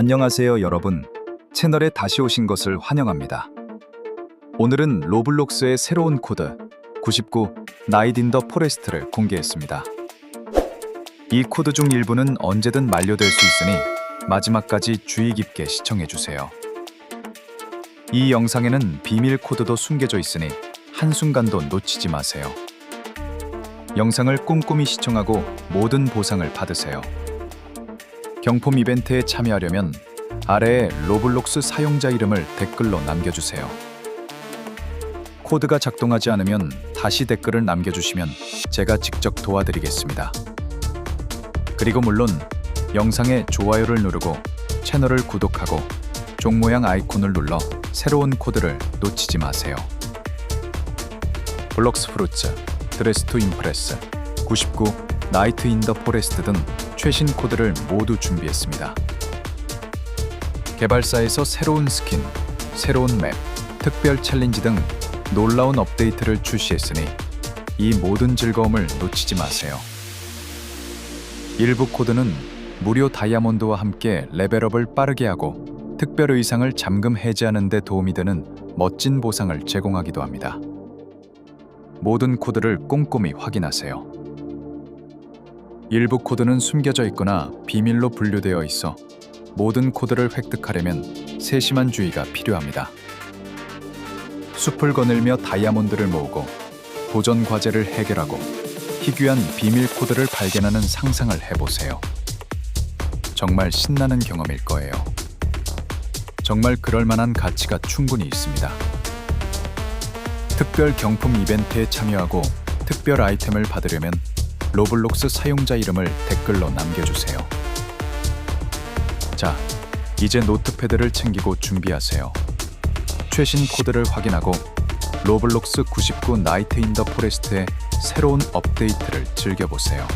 안녕하세요, 여러분. 채널에 다시 오신 것을 환영합니다. 오늘은 로블록스의 새로운 코드 99 나이트 인더 포레스트를 공개했습니다. 이 코드 중 일부는 언제든 만료될 수 있으니 마지막까지 주의 깊게 시청해 주세요. 이 영상에는 비밀 코드도 숨겨져 있으니 한순간도 놓치지 마세요. 영상을 꼼꼼히 시청하고 모든 보상을 받으세요. 경품 이벤트에 참여하려면 아래에 로블록스 사용자 이름을 댓글로 남겨주세요. 코드가 작동하지 않으면 다시 댓글을 남겨주시면 제가 직접 도와드리겠습니다. 그리고 물론 영상에 좋아요를 누르고 채널을 구독하고 종 모양 아이콘을 눌러 새로운 코드를 놓치지 마세요. 블록스 프루츠, 드레스 투 임프레스, 99, 나이트 인 더 포레스트 등 최신 코드를 모두 준비했습니다. 개발사에서 새로운 스킨, 새로운 맵, 특별 챌린지 등 놀라운 업데이트를 출시했으니 이 모든 즐거움을 놓치지 마세요. 일부 코드는 무료 다이아몬드와 함께 레벨업을 빠르게 하고 특별 의상을 잠금 해제하는 데 도움이 되는 멋진 보상을 제공하기도 합니다. 모든 코드를 꼼꼼히 확인하세요. 일부 코드는 숨겨져 있거나 비밀로 분류되어 있어 모든 코드를 획득하려면 세심한 주의가 필요합니다. 숲을 거닐며 다이아몬드를 모으고 도전 과제를 해결하고 희귀한 비밀 코드를 발견하는 상상을 해보세요. 정말 신나는 경험일 거예요. 정말 그럴 만한 가치가 충분히 있습니다. 특별 경품 이벤트에 참여하고 특별 아이템을 받으려면 로블록스 사용자 이름을 댓글로 남겨주세요. 자, 이제 노트패드를 챙기고 준비하세요. 최신 코드를 확인하고 로블록스 99 나이트 인 더 포레스트의 새로운 업데이트를 즐겨보세요.